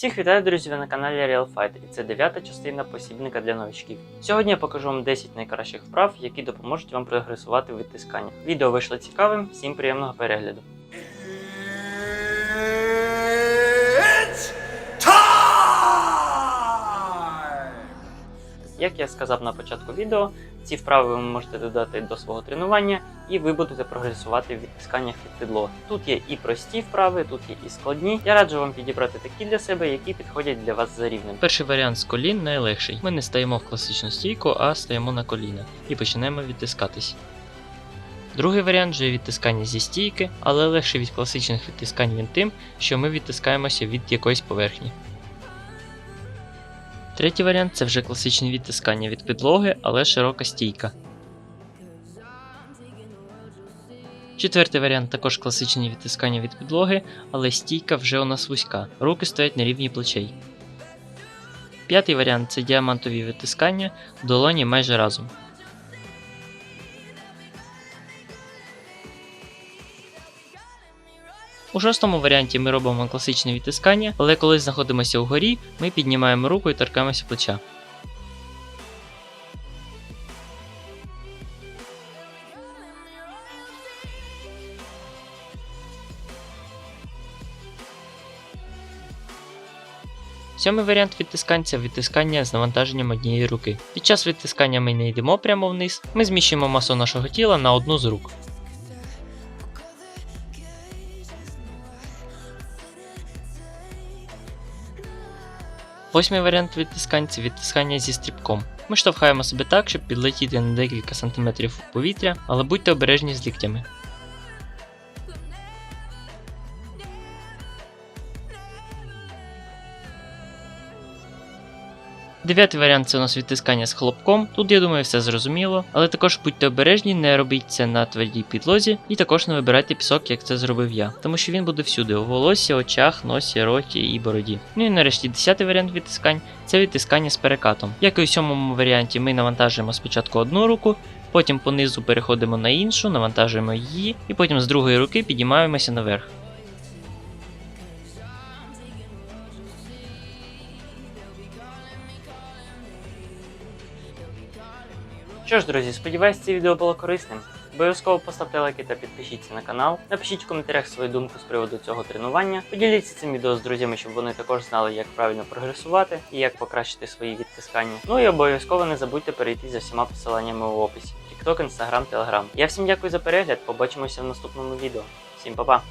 Всіх вітаю, друзі, ви на каналі Real Fight, і це дев'ята частина посібника для новичків. Сьогодні я покажу вам 10 найкращих вправ, які допоможуть вам прогресувати в відтисканнях. Відео вийшло цікавим, всім приємного перегляду. Як я сказав на початку відео, ці вправи ви можете додати до свого тренування, і ви будете прогресувати в відтисканнях від підлоги. Тут є і прості вправи, тут є і складні. Я раджу вам підібрати такі для себе, які підходять для вас за рівнем. Перший варіант з колін найлегший. Ми не стаємо в класичну стійку, а стаємо на коліна і почнемо відтискатись. Другий варіант вже відтискання зі стійки, але легше від класичних відтискань він тим, що ми відтискаємося від якоїсь поверхні. Третій варіант це вже класичне відтискання від підлоги, але широка стійка. Четвертий варіант також класичні відтискання від підлоги, але стійка вже у нас вузька. Руки стоять на рівні плечей. П'ятий варіант це діамантові відтискання, долоні майже разом. У шостому варіанті ми робимо класичне відтискання, але коли знаходимося вгорі, ми піднімаємо руку і торкаємося плеча. Сьомий варіант відтискань це відтискання з навантаженням однієї руки. Під час відтискання ми не йдемо прямо вниз, ми зміщуємо масу нашого тіла на одну з рук. Восьмий варіант відтискань це відтискання зі стрибком. Ми штовхаємо себе так, щоб підлетіти на декілька сантиметрів повітря, але будьте обережні з ліктями. Дев'ятий варіант це у нас відтискання з хлопком. Тут, я думаю, все зрозуміло, але також будьте обережні, не робіть це на твердій підлозі, і також не вибирайте пісок, як це зробив я, тому що він буде всюди у волосі, очах, носі, роті і бороді. Ну і нарешті десятий варіант відтискань це відтискання з перекатом. Як і у сьомому варіанті, ми навантажуємо спочатку одну руку. Потім понизу переходимо на іншу, навантажуємо її, і потім з другої руки підіймаємося наверх. Що ж, друзі, сподіваюсь, це відео було корисним. Обов'язково поставте лайки та підпишіться на канал. Напишіть в коментарях свою думку з приводу цього тренування. Поділіться цим відео з друзями, щоб вони також знали, як правильно прогресувати і як покращити свої відтискання. Ну і обов'язково не забудьте перейти за всіма посиланнями в описі: TikTok, Instagram, Telegram. Я всім дякую за перегляд. Побачимося в наступному відео. Всім па-па!